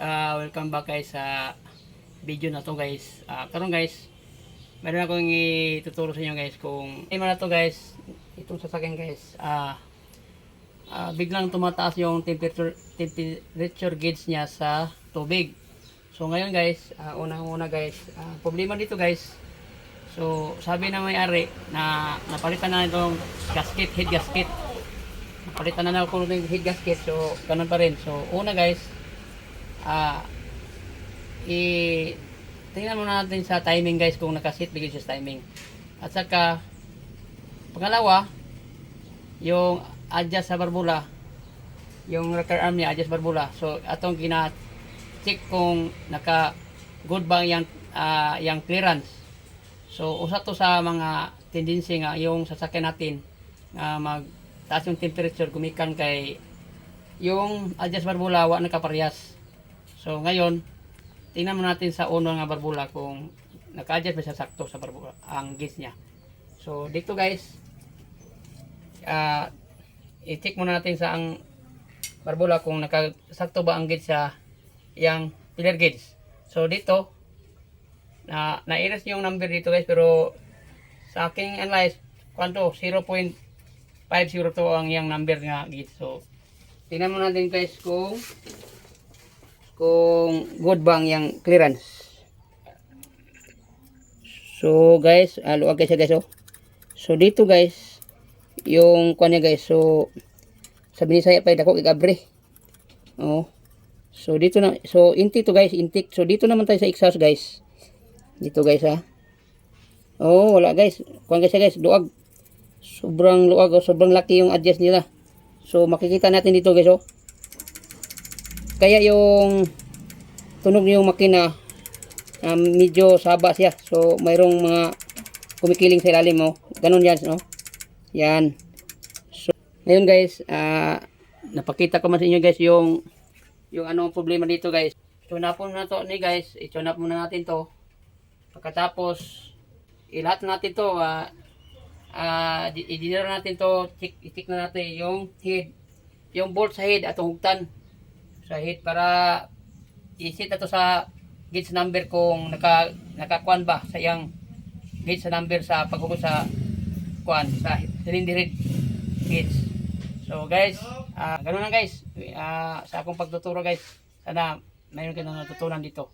uh, welcome back guys sa video na to guys. Uh, karon guys, meron akong ituturo sa inyo guys kung ano na to guys, itong sasakyan guys. Ah ah, biglang tumataas yung temperature temperature gauge niya sa tubig. So ngayon guys, uh, unang-una guys, ah, problema dito guys. So sabi ng may-ari na napalitan na itong gasket, head gasket. Napalitan na na ako ng head gasket. So ganun pa rin. So una guys, ah i tingnan muna natin sa timing guys kung nakasit bigay siya sa timing. At saka pangalawa, yung adjust sa barbula, yung rocker arm niya adjust barbula. So atong gina check kung naka good ba yung ah, yung clearance. So usa to sa mga tendency nga yung sasakyan natin nga mag taas yung temperature gumikan kay yung adjust barbula wa nakaparehas. So ngayon, tingnan mo natin sa uno nga barbula kung naka-adjust ba siya sakto sa barbula ang gauge niya. So dito guys, ah i-check muna natin sa ang barbula kung nakasakto ba ang gauge sa yang pillar gauge. So dito na na-erase yung number dito guys pero sa aking analyze kwanto 0.50 to ang yang number nga gauge. So tingnan mo natin guys kung kung good bang yung clearance. So guys, ah, luwag siya guys oh. So dito guys, yung kuan niya guys, so sabi ni saya pa dako kay gabre. Oh. So dito na, so intake to guys, intake. So dito naman tayo sa exhaust guys. Dito guys ha. Oh, wala guys. Kuan guys guys, luwag. Sobrang luwag, oh, sobrang laki yung adjust nila. So makikita natin dito guys oh. Kaya yung tunog yung makina um, medyo saba siya. So mayroong mga kumikiling sa ilalim mo. Ganun yan, no? Yan. So, ngayon guys, ah napakita ko man sa inyo guys yung yung anong problema dito guys. Tune up na to ni guys. I-tune up muna natin to. Pagkatapos, ilahat natin to. ah ah i-dinner natin to. Check, i-check na natin yung head. Yung bolt sa head at hugtan sa head para i-set na sa gauge number kung naka nakakuan ba sa iyang gauge number sa paghugot sa kuan sa cylinder gauge. So guys, ah ganun lang guys. Ah, sa akong pagtuturo guys. Sana mayroon kayo natutunan dito.